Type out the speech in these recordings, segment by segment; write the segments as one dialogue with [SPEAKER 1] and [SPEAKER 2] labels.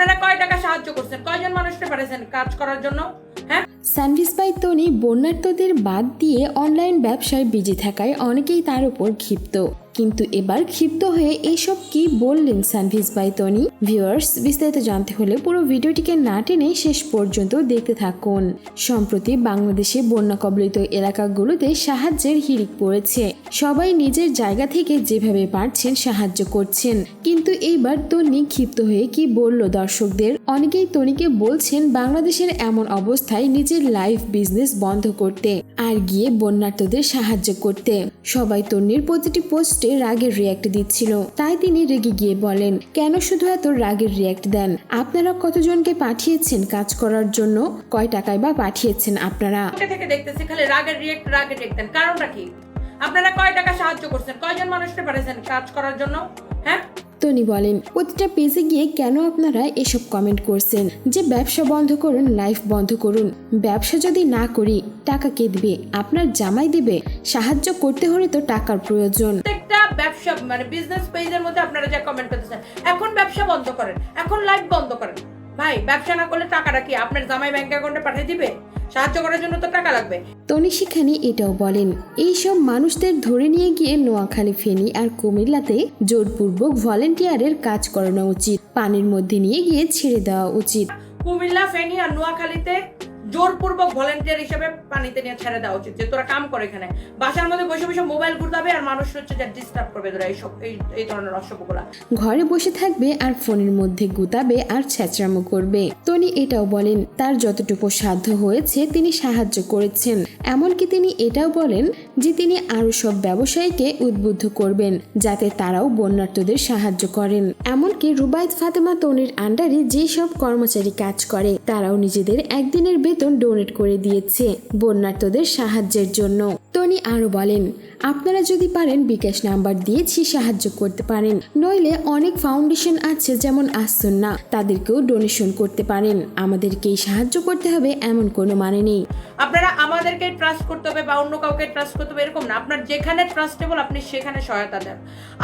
[SPEAKER 1] আপনারা কয় টাকা সাহায্য করছেন? কয়জন মানুষকে পারেছেন কাজ করার জন্য? হ্যাঁ?
[SPEAKER 2] স্যান্ডিস বাই তনি বন্যার্থদের বাদ দিয়ে অনলাইন ব্যবসায় বিজি থাকায় অনেকেই তার উপর ক্ষিপ্ত। কিন্তু এবার ক্ষিপ্ত হয়ে এইসব কি বললেন সানভিস বাই তনি ভিউয়ার্স, বিস্তারিত জানতে হলে পুরো ভিডিওটিকে না টেনে শেষ পর্যন্ত দেখতে থাকুন। সম্প্রতি বাংলাদেশে বন্যা কবলিত এলাকাগুলোতে সাহায্যের হিড়িক পড়েছে। সবাই নিজের জায়গা থেকে যেভাবে পারছেন সাহায্য করছেন। কিন্তু এইবার তনি ক্ষিপ্ত হয়ে কি বলল দর্শকদের? অনেকেই তনিকে বলছেন, বাংলাদেশের এমন অবস্থায় নিজের লাইফ বিজনেস বন্ধ করতে আর গিয়ে বন্যার্থদের সাহায্য করতে। সবাই তনির প্রতিটি পোস্টে রাগের রিয়াক্ট দিচ্ছিল। তাই তিনি রেগে গিয়ে বলেন কেন শুধু এত রাগের রিয়াক্ট দেন? আপনারা কতজনকে পাঠিয়েছেন কাজ করার জন্য? কয় টাকায় বা পাঠিয়েছেন আপনারা?
[SPEAKER 1] থেকে দেখতেছি খালি রাগের রিয়েক্ট রাগে দেখতেন কারণটা কি? আপনারা কয় টাকা সাহায্য করছেন? কয়জন মানুষকে পাঠাইছেন কাজ করার জন্য? হ্যাঁ?
[SPEAKER 2] তনি বলেন প্রতিটা পেজে গিয়ে কেন আপনারা এসব কমেন্ট করছেন? যে ব্যবসা বন্ধ করুন লাইফ বন্ধ করুন। ব্যবসা যদি না করি টাকা কে দিবে? আপনার জামাই দিবে। সাহায্য করতে হলে তো টাকার প্রয়োজন।
[SPEAKER 1] প্রত্যেকটা ব্যবসা মানে বিজনেস পেজের মধ্যে আপনারা যা কমেন্ট করতেছেন এখন ব্যবসা বন্ধ করেন এখন লাইভ বন্ধ করেন। ভাই ব্যবসা না করলে টাকাটা কি আপনার জামাই ব্যাংক অ্যাকাউন্টে পাঠিয়ে দিবে? সাহায্য করার জন্য তো টাকা লাগবে।
[SPEAKER 2] তনি সেখানে এটাও বলেন এইসব মানুষদের ধরে নিয়ে গিয়ে নোয়াখালী ফেনী আর কুমিল্লাতে জোরপূর্বক ভলেন্টিয়ারের কাজ করানো উচিত পানির মধ্যে নিয়ে গিয়ে ছেড়ে দেওয়া উচিত।
[SPEAKER 1] কুমিল্লা ফেনী আর নোয়াখালীতে জোরপূর্বক ভলেন্টিয়ার হিসেবে পানিতে নিয়ে ছেড়ে দেওয়া উচিত, যে তোরা কাম করে এখানে। বাসার মধ্যে বসে বসে মোবাইল ঘুরতাবে আর মানুষ হচ্ছে যে ডিস্টার্ব করবে তোরা এইসব, এই ধরনের অসভ্যগুলা।
[SPEAKER 2] ঘরে বসে থাকবে আর ফোনের মধ্যে গুতাবে আর ছ্যাচরামো করবে। তনি এটাও বলেন, তার যতটুকু সাধ্য হয়েছে তিনি সাহায্য করেছেন। এমনকি তিনি এটাও বলেন যে তিনি আরও সব ব্যবসায়ীকে উদ্বুদ্ধ করবেন, যাতে তারাও বন্যার্থদের সাহায্য করেন। এমনকি রুবায়ত ফাতেমা তনির আন্ডারে যেসব কর্মচারী কাজ করে, তারাও নিজেদের একদিনের বেতন ডোনেট করে দিয়েছে বন্যার্থদের সাহায্যের জন্য। টনি আরও বলেন আপনারা যদি পারেন বিকাশ নাম্বার দিয়েছি সাহায্য করতে পারেন। নইলে অনেক ফাউন্ডেশন আছে যেমন না তাদেরকেও ডোনেশন করতে পারেন। আমাদেরকেই সাহায্য করতে হবে এমন কোনো মানে নেই।
[SPEAKER 1] আপনারা আমাদেরকে ট্রাস্ট করতে হবে বা অন্য কাউকে ট্রাস্ট করতে হবে এরকম না। আপনার যেখানে ট্রাস্টেবল আপনি সেখানে সহায়তা দেন।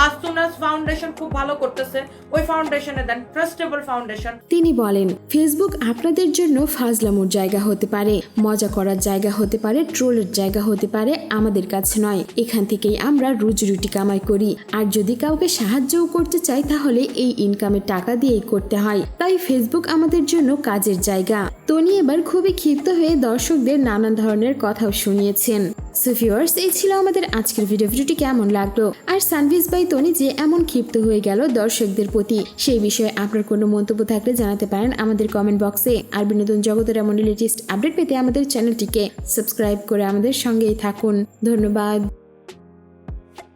[SPEAKER 1] আসুনাস ফাউন্ডেশন খুব ভালো করতেছে ওই ফাউন্ডেশনে দেন ট্রাস্টেবল ফাউন্ডেশন
[SPEAKER 2] তিনি বলেন ফেসবুক আপনাদের জন্য ফাজলামোর জায়গা হতে পারে মজা করার জায়গা হতে পারে ট্রোলের জায়গা হতে পারে আমাদের কাছে নয়। এখান থেকেই আমরা রুজি রুটি কামাই করি। আর যদি কাউকে সাহায্যও করতে চাই, তাহলে এই ইনকামের টাকা দিয়েই করতে হয়। তাই ফেসবুক আমাদের জন্য কাজের জায়গা। তনি এবার খুবই ক্ষিপ্ত হয়ে দর্শকদের নানান ধরনের কথাও শুনিয়েছেন। সুফিওয়ার্স এই ছিল আমাদের আজকের ভিডিও ভিডিওটি কেমন লাগল? আর সানভিস বাই তনি যে এমন ক্ষিপ্ত হয়ে গেল দর্শকদের প্রতি, সেই বিষয়ে আপনার কোনো মন্তব্য থাকলে জানাতে পারেন আমাদের কমেন্ট বক্সে আর বিনোদন জগতের এমন লেটেস্ট আপডেট পেতে আমাদের চ্যানেলটিকে সাবস্ক্রাইব করে আমাদের সঙ্গেই থাকুন। ধন্যবাদ।